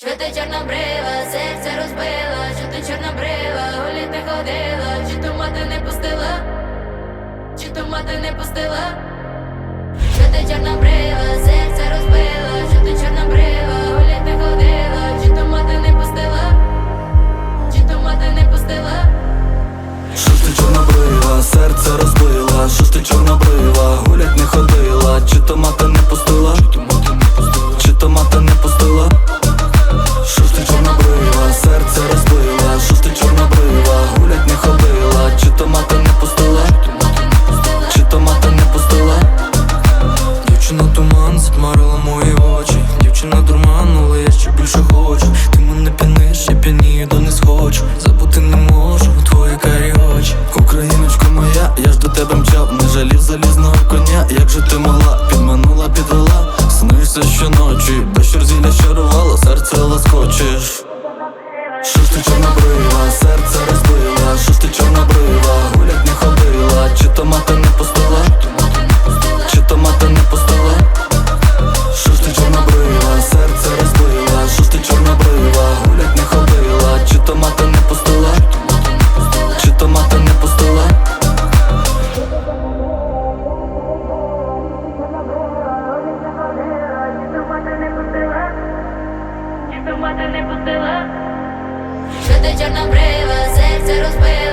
Що ти чорнобрива, серце розбила, що ти чорнобрива, у літа ходила, чи то мати не пустила, чи то мати не пустила, що ти чорнобрива ти могла, підманула, підвела, снишся щоночі, Вечір зілля щарувала, серце лоскочеш Що ж ти чорна брива, серце спати не пустила, що ти чорнобрива, серце розбила.